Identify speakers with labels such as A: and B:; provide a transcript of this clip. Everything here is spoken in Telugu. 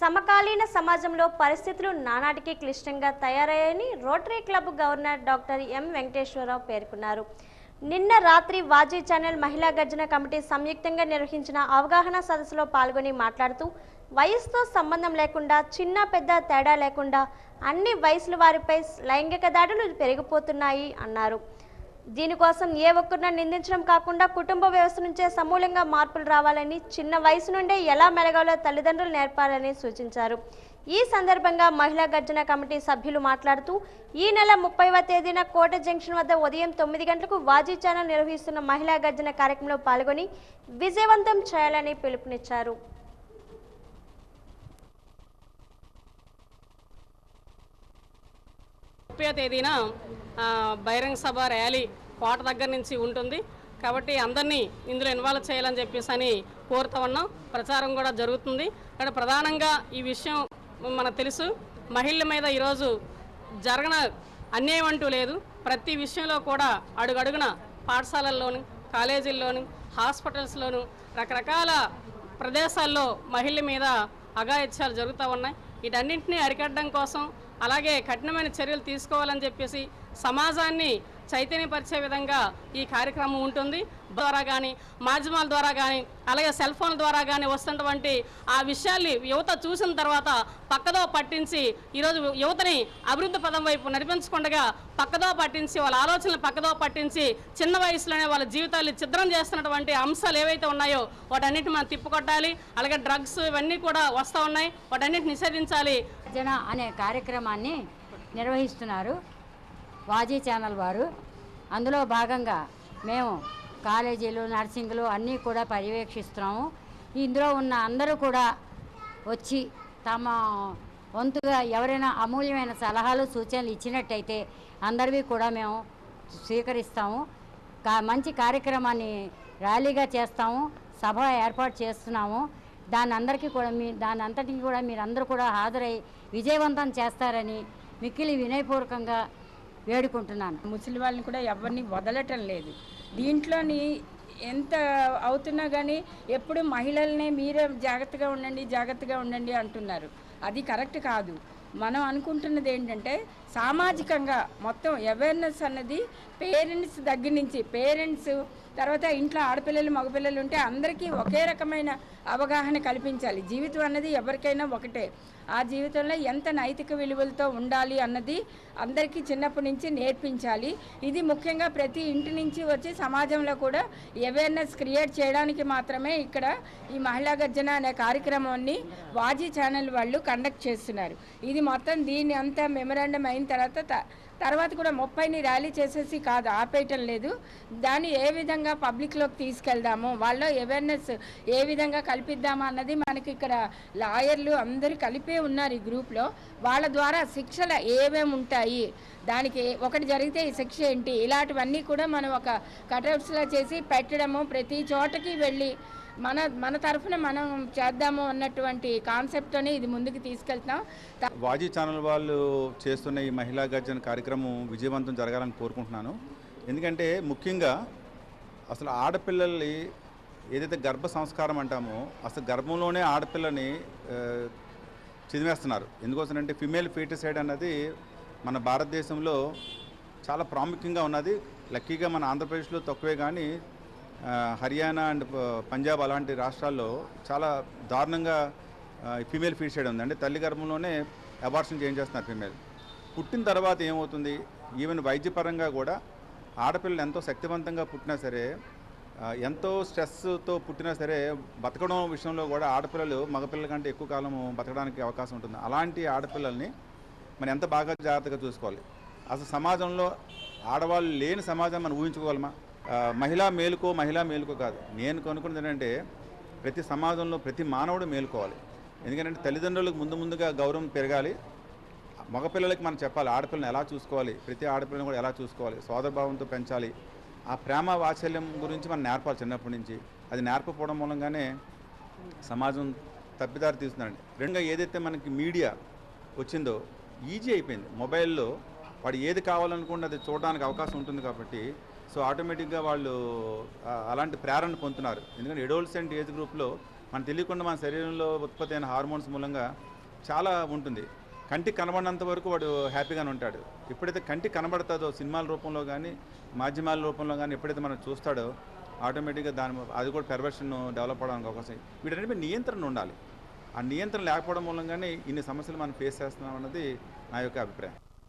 A: సమకాలీన సమాజంలో పరిస్థితులు నానాటికి క్లిష్టంగా తయారయ్యాయని rotary club governor doctor M Venkateswara Rao పేర్కొన్నారు. నిన్న రాత్రి వాజీ ఛానల్ మహిళా గర్జన కమిటీ సంయుక్తంగా నిర్వహించిన అవగాహన సదస్సులో పాల్గొని మాట్లాడుతూ వయసుతో సంబంధం లేకుండా చిన్న పెద్ద తేడా లేకుండా అన్ని వయసుల వారిపై లైంగిక దాడులు పెరిగిపోతున్నాయి అన్నారు. దీనికోసం ఏ ఒక్కరిన నిందించడం కాకుండా కుటుంబ వ్యవస్థ నుంచే సమూలంగా మార్పులు రావాలని చిన్న వయసు నుండే ఎలా మెలగాలో తల్లిదండ్రులు నేర్పాలని సూచించారు. ఈ సందర్భంగా మహిళా గర్జన కమిటీ సభ్యులు మాట్లాడుతూ ఈ నెల ముప్పైవ తేదీన కోట జంక్షన్ వద్ద ఉదయం తొమ్మిది గంటలకు వాజీ ఛానల్ నిర్వహిస్తున్న మహిళా గర్జన కార్యక్రమంలో పాల్గొని విజయవంతం చేయాలని పిలుపునిచ్చారు.
B: ముప్పై తేదీన బహిరంగ సభ ర్యాలీ కోట దగ్గర నుంచి ఉంటుంది. కాబట్టి అందరినీ ఇందులో ఇన్వాల్వ్ చేయాలని చెప్పేసి అని కోరుతా ఉన్నాం ప్రచారం కూడా జరుగుతుంది. కానీ ప్రధానంగా ఈ విషయం మనకు తెలుసు. మహిళల మీద ఈరోజు జరగన అన్యాయం అంటూ లేదు. ప్రతి విషయంలో కూడా అడుగడుగున పాఠశాలల్లోను కాలేజీల్లోను హాస్పిటల్స్లోను రకరకాల ప్రదేశాల్లో మహిళల మీద అఘాయిత్యాలు జరుగుతూ ఉన్నాయి. వీటన్నింటినీ అరికట్టడం కోసం అలాగే కఠినమైన చర్యలు తీసుకోవాలని చెప్పేసి సమాజాన్ని చైతన్యపరిచే విధంగా ఈ కార్యక్రమం ఉంటుంది. ద్వారా కానీ మాధ్యమాల ద్వారా కానీ అలాగే సెల్ ఫోన్ ద్వారా కానీ వస్తున్నటువంటి ఆ విషయాల్ని యువత చూసిన తర్వాత పక్కదో పట్టించి ఈరోజు యువతని అభివృద్ధి పదం వైపు నడిపించకుండా పక్కదో పట్టించి వాళ్ళ ఆలోచనలు పక్కదో పట్టించి చిన్న వయసులోనే వాళ్ళ జీవితాలు చిద్రం చేస్తున్నటువంటి అంశాలు ఏవైతే ఉన్నాయో వాటన్నిటిని మనం తిప్పుకొట్టాలి. అలాగే డ్రగ్స్ ఇవన్నీ కూడా వస్తూ ఉన్నాయి. వాటన్నిటిని నిషేధించాలి.
C: జన అనే కార్యక్రమాన్ని నిర్వహిస్తున్నారు వాజీ ఛానల్ వారు. అందులో భాగంగా మేము కాలేజీలు నర్సింగ్లు అన్నీ కూడా పర్యవేక్షిస్తున్నాము. ఇందులో ఉన్న అందరూ కూడా వచ్చి తమ వంతుగా ఎవరైనా అమూల్యమైన సలహాలు సూచనలు ఇచ్చినట్టయితే అందరివి కూడా మేము స్వీకరిస్తాము. కా మంచి కార్యక్రమాన్ని ర్యాలీగా చేస్తాము సభ ఏర్పాటు చేస్తున్నాము. దాని అందరికీ కూడా మీ దాని అంతటికి కూడా మీరందరూ కూడా హాజరై విజయవంతం చేస్తారని మిక్కిలి వినయపూర్వకంగా వేడుకుంటున్నాను.
D: ముసలి వాళ్ళని కూడా ఎవరిని వదలటం లేదు. దీంట్లోని ఎంత అవుతున్నా కానీ ఎప్పుడు మహిళలనే మీరే జాగ్రత్తగా ఉండండి జాగ్రత్తగా ఉండండి అంటున్నారు. అది కరెక్ట్ కాదు. మనం అనుకుంటున్నది ఏంటంటే సామాజికంగా మొత్తం అవేర్నెస్ అన్నది పేరెంట్స్ దగ్గర నుంచి పేరెంట్స్ తర్వాత ఇంట్లో ఆడపిల్లలు మగపిల్లలు ఉంటే అందరికీ ఒకే రకమైన అవగాహన కల్పించాలి. జీవితం అన్నది ఎవరికైనా ఒకటే. ఆ జీవితంలో ఎంత నైతిక విలువలతో ఉండాలి అన్నది అందరికీ చిన్నప్పటి నుంచి నేర్పించాలి. ఇది ముఖ్యంగా ప్రతి ఇంటి నుంచి వచ్చి సమాజంలో కూడా అవేర్నెస్ క్రియేట్ చేయడానికి మాత్రమే ఇక్కడ ఈ మహిళా గర్జన అనే కార్యక్రమాన్ని వాజీ ఛానల్ వాళ్ళు కండక్ట్ చేస్తున్నారు. ఇది మొత్తం దీన్ని అంతా మెమరాండం అయిన తర్వాత తర్వాత కూడా ముప్పైని ర్యాలీ చేసేసి కాదు ఆపేయటం లేదు. దాన్ని ఏ విధంగా పబ్లిక్లోకి తీసుకెళ్దాము వాళ్ళు అవేర్నెస్ ఏ విధంగా కల్పిద్దామా అన్నది మనకి ఇక్కడ లాయర్లు అందరూ కలిపే ఉన్నారు ఈ గ్రూప్లో వాళ్ళ ద్వారా శిక్షలు ఏమేమి ఉంటాయి దానికి ఒకటి జరిగితే ఈ శిక్ష ఏంటి? ఇలాంటివన్నీ కూడా మనం ఒక కటౌట్స్లో చేసి పెట్టడము ప్రతి చోటకి వెళ్ళి మన మన తరఫున మనం చేద్దాము అన్నటువంటి కాన్సెప్ట్తోనే ఇది ముందుకు తీసుకెళ్తున్నాం.
E: వాజీ ఛానల్ వాళ్ళు చేస్తున్న ఈ మహిళా గర్జన కార్యక్రమం విజయవంతం జరగాలని కోరుకుంటున్నాను. ఎందుకంటే ముఖ్యంగా అసలు ఆడపిల్లల్ని ఏదైతే గర్భ సంస్కారం అంటామో అసలు గర్భంలోనే ఆడపిల్లని చదివేస్తున్నారు ఎందుకోసం అంటే ఫిమేల్ ఫీటిసైడ్ అన్నది మన భారతదేశంలో చాలా ప్రాముఖ్యంగా ఉన్నది. లక్కీగా మన ఆంధ్రప్రదేశ్లో తక్కువే కానీ హర్యానా అండ్ పంజాబ్ అలాంటి రాష్ట్రాల్లో చాలా దారుణంగా ఫీమేల్ ఫీటిసైడ్ ఉంది. అంటే తల్లి గర్భంలోనే అబార్షన్ చేయించేస్తున్నారు ఫీమేల్. పుట్టిన తర్వాత ఏమవుతుంది? ఈవెన్ వైద్యపరంగా కూడా ఆడపిల్లలు ఎంతో శక్తివంతంగా పుట్టినా సరే ఎంతో స్ట్రెస్తో పుట్టినా సరే బతకడం విషయంలో కూడా ఆడపిల్లలు మగపిల్లల కంటే ఎక్కువ కాలం బతకడానికి అవకాశం ఉంటుంది. అలాంటి ఆడపిల్లల్ని మనం ఎంత బాగా జాగ్రత్తగా చూసుకోవాలి? అసలు సమాజంలో ఆడవాళ్ళు లేని సమాజం మనం ఊహించుకోగలమా? మహిళా మేలుకో మహిళా మేలుకో కాదు. నేను కనుక్కున్నది ఏంటంటే ప్రతి సమాజంలో ప్రతి మానవుడు మేలుకోవాలి. ఎందుకంటే తల్లిదండ్రులకు ముందు ముందుగా గౌరవం పెరగాలి. మగపిల్లలకి మనం చెప్పాలి ఆడపిల్లని ఎలా చూసుకోవాలి? ప్రతి ఆడపిల్లని కూడా ఎలా చూసుకోవాలి? సోదరభావంతో పెంచాలి. ఆ ప్రేమ వాత్సల్యం గురించి మనం నేర్పాలి చిన్నప్పటి నుంచి. అది నేర్పకపోవడం మూలంగానే సమాజం తప్పిదారి తీస్తుందండి. రెండుగా ఏదైతే మనకి మీడియా వచ్చిందో ఈజీ అయిపోయింది. మొబైల్లో వాడు ఏది కావాలనుకుంటే అది చూడడానికి అవకాశం ఉంటుంది కాబట్టి సో ఆటోమేటిక్గా వాళ్ళు అలాంటి ప్రేరణ పొందుతున్నారు. ఎందుకంటే ఎడోల్సెంట్ ఏజ్ గ్రూప్లో మనం తెలియకుండా మన శరీరంలో ఉత్పత్తి అయిన హార్మోన్స్ మూలంగా చాలా ఉంటుంది. కంటికి కనబడినంత వరకు వాడు హ్యాపీగానే ఉంటాడు. ఎప్పుడైతే కంటి కనబడుతుందో సినిమాల రూపంలో కానీ మాధ్యమాల రూపంలో కానీ ఎప్పుడైతే మనం చూస్తాడో ఆటోమేటిక్గా దాని అది కూడా పెర్వర్షన్ డెవలప్ అవడానికి అవకాశం. వీటన్నిటి నియంత్రణ ఉండాలి. ఆ నియంత్రణ లేకపోవడం మూలంగానే ఇన్ని సమస్యలు మనం ఫేస్ చేస్తున్నాం అన్నది నా యొక్క అభిప్రాయం.